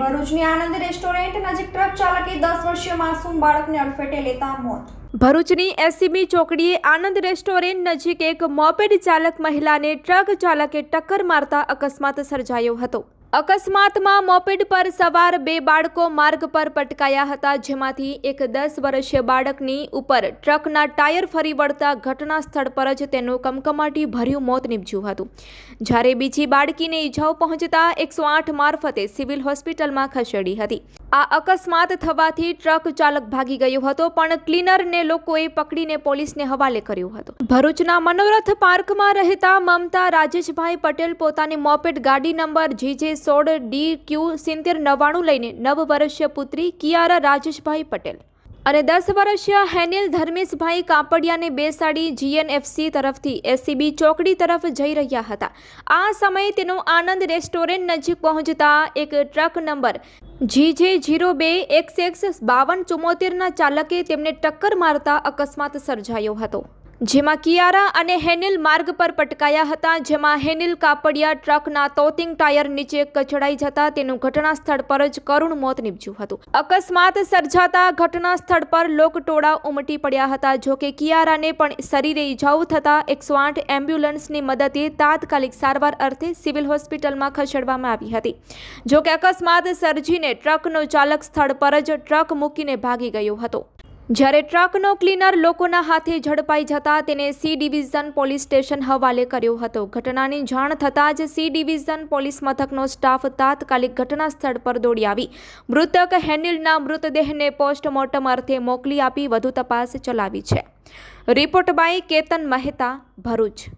ભરૂચની આનંદ રેસ્ટોરન્ટ નજીક ટ્રક ચાલકે દસ વર્ષીય માસૂમ બાળકને અડફેટે લેતા મોત. ભરૂચની એસીબી ચોકડીએ આનંદ રેસ્ટોરન્ટ નજીક એક મોપેડ ચાલક મહિલાને ટ્રક ચાલકે ટક્કર મારતા અકસ્માત સર્જાયો હતો. અકસ્માતમાં મોપેડ પર સવાર બે બાળકો માર્ગ પર પટકાયા હતા, જેમાંથી એક દસ વર્ષીય બાળકની ઉપર ટ્રકના ટાયર ફરી વળતા ઘટના સ્થળ પર જ તેનું કમકમાટી ભર્યું મોત નીપજ્યું હતું. જ્યારે બીજી બાળકીને ઈજાઓ પહોંચતા એકસો આઠ મારફતે સિવિલ હોસ્પિટલમાં ખસેડી હતી. આ અકસ્માત થવાથી ટ્રક ચાલક ભાગી ગયો હતો, પણ ક્લીનરને લોકોએ પકડીને પોલીસને હવાલે કર્યો હતો. ભરૂચના મનોરથ પાર્કમાં રહેતા મમતા રાજેશભાઈ પટેલ પોતાની મોપેડ ગાડી નંબર જીજે સોળ ડી ક્યુ સિત્તેર નવ્વાણું લઈને નવ વર્ષીય પુત્રી કિયારા રાજેશભાઈ પટેલ અને દસ વર્ષીય હેનિલ ધર્મેશભાઈ કાપડિયાને બેસાડી જીએનએફસી તરફથી એસસીબી ચોકડી તરફ જઈ રહ્યા હતા. આ સમયે તેનો આનંદ રેસ્ટોરન્ટ નજીક પહોંચતા એક ટ્રક નંબર જીજે જીરો બે એક્સ એક્સ બાવન ચુમ્મોતેરના ચાલકે તેમને ટક્કર મારતા અકસ્માત સર્જાયો હતો. જેમાં કિયારા અને હેનિલ માર્ગ પર પટકાયા હતા, જેમાં હેનિલ કાપડિયા ટ્રકના તોતિંગ ટાયર નીચે કચડાઈ જતા તેનું ઘટના સ્થળ પર જ કરુણ મોત નીપજ્યું હતું. અકસ્માત સર્જાતા ઘટના સ્થળ પર લોકટોળા ઉમટી પડ્યા હતા, જો કે કિયારાને પણ શરીરે ઇજાઓ થતા એકસો આઠ એમ્બ્યુલન્સની મદદે તાત્કાલિક સારવાર અર્થે સિવિલ હોસ્પિટલમાં ખસેડવામાં આવી હતી. જો કે અકસ્માત સર્જીને ટ્રકનો ચાલક સ્થળ પર જ ટ્રક મૂકીને ભાગી ગયો હતો. જ્યારે ટ્રકનો ક્લીનર લોકોના હાથે ઝડપાઈ જતા તેને સી ડિવિઝન પોલીસ સ્ટેશન હવાલે કર્યો હતો. ઘટનાની જાણ થતાં જ સી ડિવિઝન પોલીસ મથકનો સ્ટાફ તાત્કાલિક ઘટના સ્થળ પર દોડી આવી. મૃતક હેનિલના મૃતદેહને પોસ્ટમોર્ટમ અર્થે મોકલી આપી વધુ તપાસ ચલાવી છે. Report by Ketan Mehta, Bharuch.